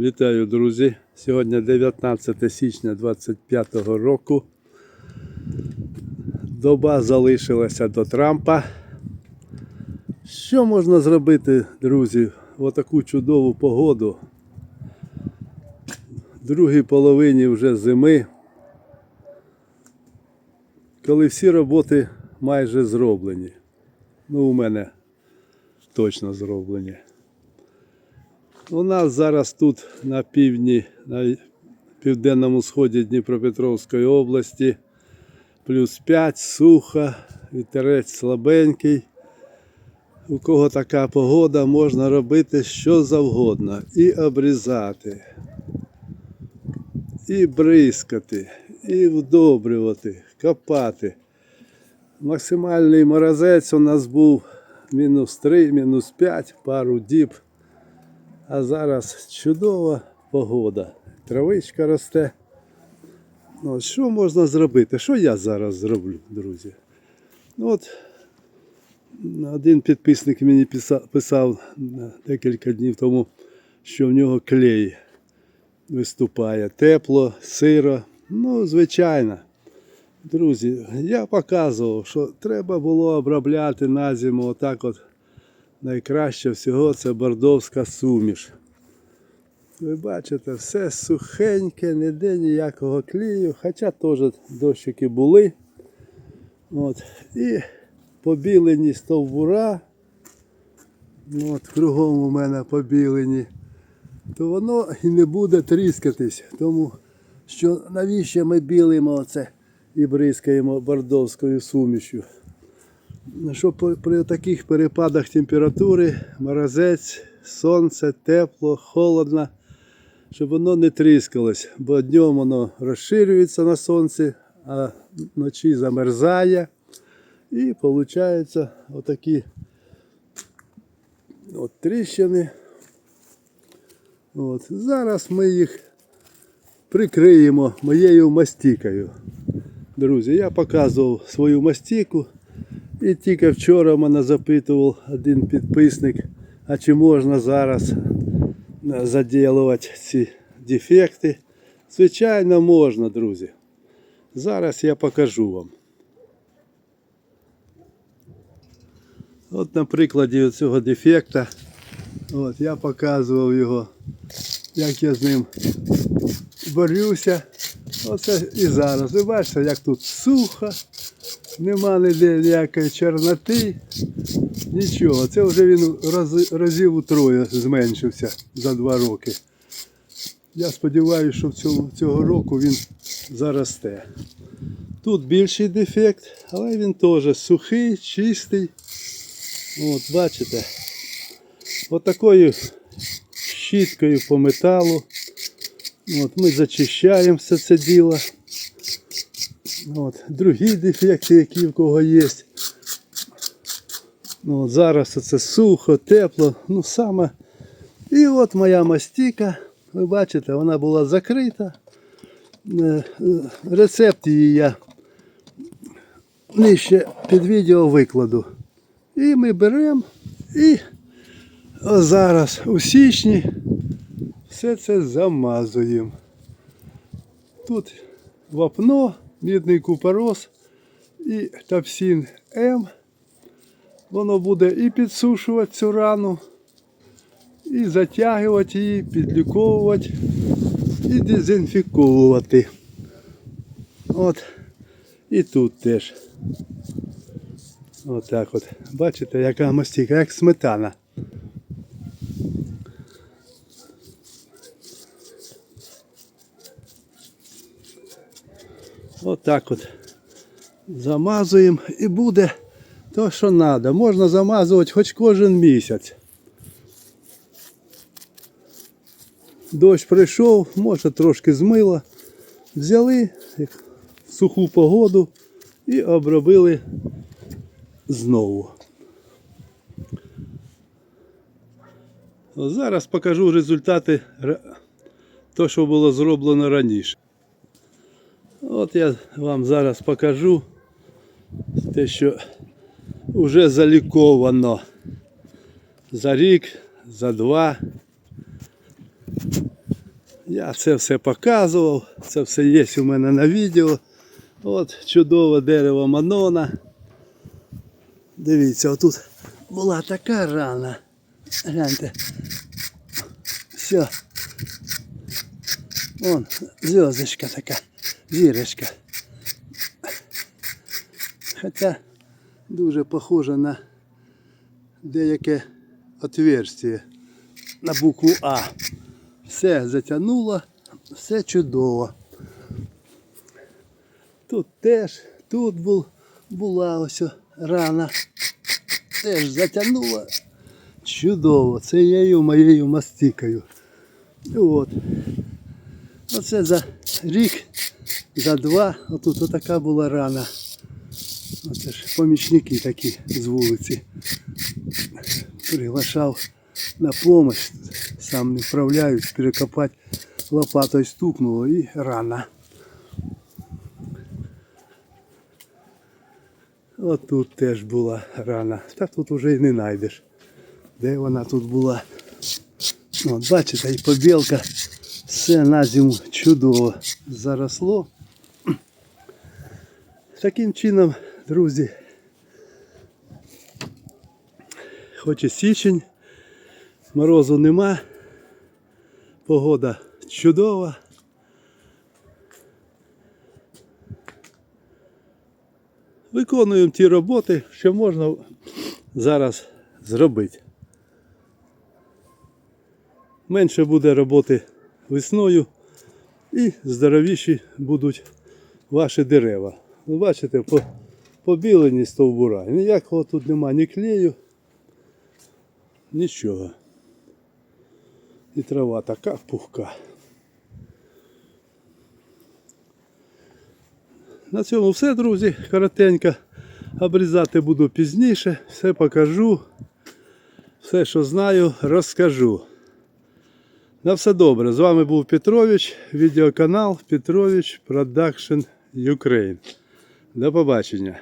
Вітаю, друзі! Сьогодні 19 січня 2025 року. Доба залишилася до Трампа. Що можна зробити, друзі, в таку чудову погоду? Другій половині вже зими, коли всі роботи майже зроблені. Ну, у мене точно зроблені. У нас зараз тут на півдні, на південному сході Дніпропетровської області, плюс 5, сухо, вітерець слабенький. У кого така погода, можна робити що завгодно. І обрізати, і бризкати, і вдобрювати, копати. Максимальний морозець у нас був мінус 3, мінус 5, пару діб. А зараз чудова погода. Травичка росте. Ну, от що можна зробити? Що я зараз зроблю, друзі? Ну, От один підписник мені писав, декілька днів тому, що в нього клей виступає. Тепло, сиро. Ну, звичайно. Друзі, я показував, що треба було обробляти на зиму отак от найкраще всього це бордовська суміш. Ви бачите, все сухеньке, ніде ніякого клею, хоча теж дощики були. От. І побілені стовбура. От, кругом у мене побілені, то воно і не буде тріскатись. Тому що навіщо ми білимо оце і бризкаємо бордовською сумішю? Що при таких перепадах температури, морозець, сонце, тепло, холодно, щоб воно не тріскалось, бо днем воно розширюється на сонці, а вночі замерзає. І виходить отакі от тріщини. От. Зараз ми їх прикриємо моєю мастікою. Друзі, я показував свою мастіку. І тільки вчора мене запитував один підписник, а чи можна зараз е, заділувати ці дефекти. Звичайно, можна, друзі. Зараз я покажу вам. От на прикладі цього дефекта. От, я показував його, як я з ним борюся. Оце і зараз. Ви бачите, як тут сухо. Нема ніде ніякої чорноти, нічого. Це вже він раз, разів утроє зменшився за два роки. Я сподіваюся, що в цьому, цього року він заросте. Тут більший дефект, але він теж сухий, чистий. От, бачите, отакою щіткою по металу. От, ми зачищаємо все це діло. От, другі дефекти, які в кого є. Ну, от зараз це сухо, тепло. Ну саме. І от моя мастіка. Ви бачите, вона була закрита. Е, е, Рецепт її я нижче під відео викладу. І ми беремо і зараз у січні все це замазуємо. Тут вапно, мідний купорос і тапсін М. Воно буде і підсушувати цю рану, і затягувати її, підліковувати і дезінфіковувати. От. І тут теж. Отак от. Бачите, яка мастіка, як сметана. Отак от замазуємо і буде то, що треба. Можна замазувати хоч кожен місяць. Дощ прийшов, може трошки змило. Взяли суху погоду і обробили знову. Зараз покажу результати того, що було зроблено раніше. От я вам зараз покажу те, що вже заліковано за рік, за два. Я це все показував, це все є у мене на відео. От чудове дерево Манона. Дивіться, отут була така рана. Гляньте. Все. Вон, зв'язочка така, зірочка. Хоча дуже похоже на деяке отверстие на букву А. Все затягнуло, все чудово. Тут теж, тут був, була ось рана. Теж затягнуло. Чудово. Це її моєю мастикою. От. Оце за рік, за два, отут отака була рана. Оце ж помічники такі з вулиці. Приглашав на допомогу. Сам не вправляюсь, перекопати лопатою стукнуло і рана. От тут теж була рана. Та тут уже і не знайдеш. Де вона тут була? От, бачите, і побілка. Все на зиму чудово заросло. Таким чином, друзі, хоч і січень, морозу нема, погода чудова. Виконуємо ті роботи, що можна зараз зробити. Менше буде роботи весною і здоровіші будуть ваші дерева. Ви бачите, по, побілені стовбура. Ніякого тут нема ні клею, нічого. І трава така пухка. На цьому все, друзі. Коротенько. Обрізати буду пізніше. Все покажу. Все, що знаю, розкажу. На все добре. З вами був Петрович, відеоканал Петрович Production Ukraine. До побачення.